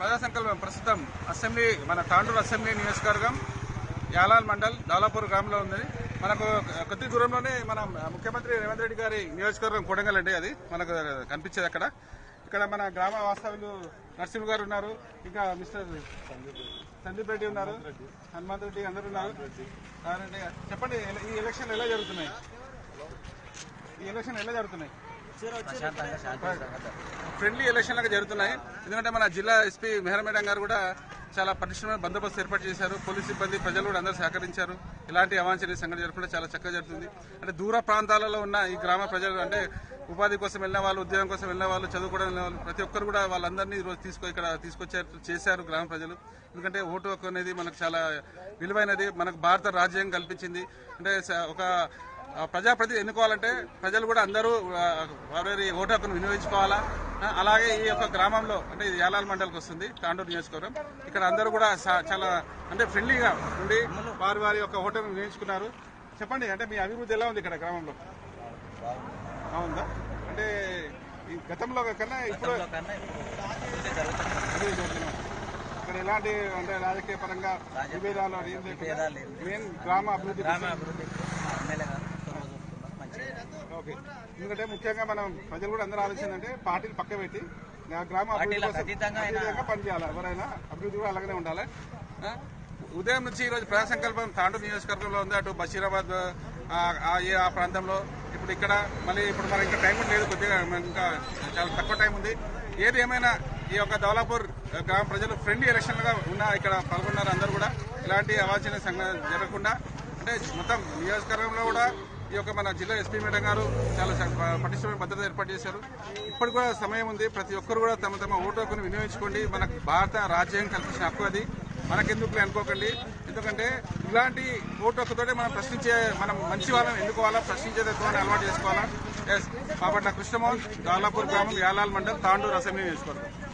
ప్రజా సంకల్పం. ప్రస్తుతం అసెంబ్లీ మన తాండూరు అసెంబ్లీ నియోజకవర్గం యాలాల్ మండల్ దాలాపూర్ గ్రామంలో ఉంది మనకు కొద్ది దూరంలోనే మన ముఖ్యమంత్రి రేవంత్ రెడ్డి గారి నియోజకవర్గం కొడంగల్ అండి అది. మనకు కనిపించేది అక్కడ. ఇక్కడ మన గ్రామ వాస్తవ్యులు నరసింహ గారు ఉన్నారు. ఇంకా మిస్టర్ సందీప్ రెడ్డి ఉన్నారు. హనుమంత్ రెడ్డి అందరు ఉన్నారు. చెప్పండి ఈ ఎలక్షన్ ఎలా జరుగుతున్నాయి? ఈ ఎలక్షన్ ఎలా జరుగుతున్నాయి? ఫ్రెండ్లీ ఎలక్షన్ లాగా జరుగుతున్నాయి. ఎందుకంటే మన జిల్లా ఎస్పీ మెహర్ మేడం గారు కూడా చాలా పటిష్టమైన బందోబస్తు ఏర్పాటు చేశారు. పోలీస్ సిబ్బంది ప్రజలు కూడా అందరూ సహకరించారు. ఇలాంటి అవాంఛనీయ సంఘటన జరగకుండా చాలా చక్కగా జరుగుతుంది. అంటే దూర ప్రాంతాలలో ఉన్న ఈ గ్రామ ప్రజలు అంటే ఉపాధి కోసం వెళ్ళిన వాళ్ళు ఉద్యోగం కోసం వెళ్ళిన వాళ్ళు చదువుకోవడం వెళ్ళిన వాళ్ళు ప్రతి ఒక్కరు కూడా వాళ్ళందరినీ ఈ రోజు తీసుకొని ఇక్కడ తీసుకొచ్చారు చేశారు గ్రామ ప్రజలు. ఎందుకంటే ఓటు హక్కు అనేది మనకు చాలా విలువైనది. మనకు భారత రాజ్యాంగం కల్పించింది. అంటే ఒక ప్రజాప్రతి ఎన్నుకోవాలంటే ప్రజలు కూడా అందరూ వారి ఓటు హక్కును వినియోగించుకోవాలా? అలాగే ఈ యొక్క గ్రామంలో అంటే ఇది యాలాల్ మండలికి వస్తుంది తాండూరు నియోజకవర్గం. ఇక్కడ అందరూ కూడా చాలా అంటే ఫ్రెండ్లీగా ఉండి వారి వారి యొక్క ఓటును వినియోగించుకున్నారు. చెప్పండి అంటే మీ అభివృద్ధి ఎలా ఉంది ఇక్కడ గ్రామంలో? బాగుందా? అంటే ఈ గతంలో కన్నా ఇప్పుడు? ఇక్కడ ఎలాంటి అంటే రాజకీయ పరంగా విభేదాలు మెయిన్ గ్రామ అభివృద్ధి ఎందుకంటే ముఖ్యంగా మనం ప్రజలు కూడా అందరూ ఆలోచన అంటే పార్టీలు పక్క పెట్టి నా గ్రామ అభివృద్ధి పనిచేయాలి. ఎవరైనా అభివృద్ధి కూడా అలాగనే ఉండాలి? ఉదయం నుంచి ఈ రోజు ప్రజా సంకల్పం తాండూరు నియోజకవర్గంలో ఉంది. అటు బషీరాబాద్ ఆ, ఆ ఏ ఆ ప్రాంతంలో. ఇప్పుడు ఇక్కడ మళ్ళీ ఇప్పుడు మనకి ఇంకా టైం కూడా లేదు కొద్దిగా ఇంకా చాలా తక్కువ టైం ఉంది. ఏది ఏమైనా ఈ యొక్క దౌలాపూర్ గ్రామ ప్రజలు ఫ్రెండ్లీ ఎలక్షన్లుగా ఉన్న ఇక్కడ పాల్గొన్నారు అందరూ కూడా ఇలాంటి అవాంఛనీయ సంఘటన జరగకుండా అంటే మొత్తం నియోజకవర్గంలో కూడా ఈ యొక్క మన జిల్లా ఎస్పీ మేడం గారు చాలా పటిష్టమైన భద్రత ఏర్పాటు చేశారు. ఇప్పుడు కూడా సమయం ఉంది. ప్రతి ఒక్కరు కూడా తమ తమ ఓటు హక్కును వినియోగించుకోండి. మనకు భారత రాజ్యాంగం కల్పించిన హక్కు అది. మనకెందుకు అనుకోకండి. ఎందుకంటే ఇలాంటి ఓటు హక్కుతోటే మనం ప్రశ్నించే మనం మంచి వాళ్ళం ఎన్నుకోవాలా ప్రశ్నించే తత్వాన్ని అలవాటు చేసుకోవాలా? ఎస్ బాపట్ల కృష్ణమోహన్ దాలాపూర్ గ్రామం యాలాల్ మండలం తాండూరు అసెంబ్లీ నియోజకవర్గం.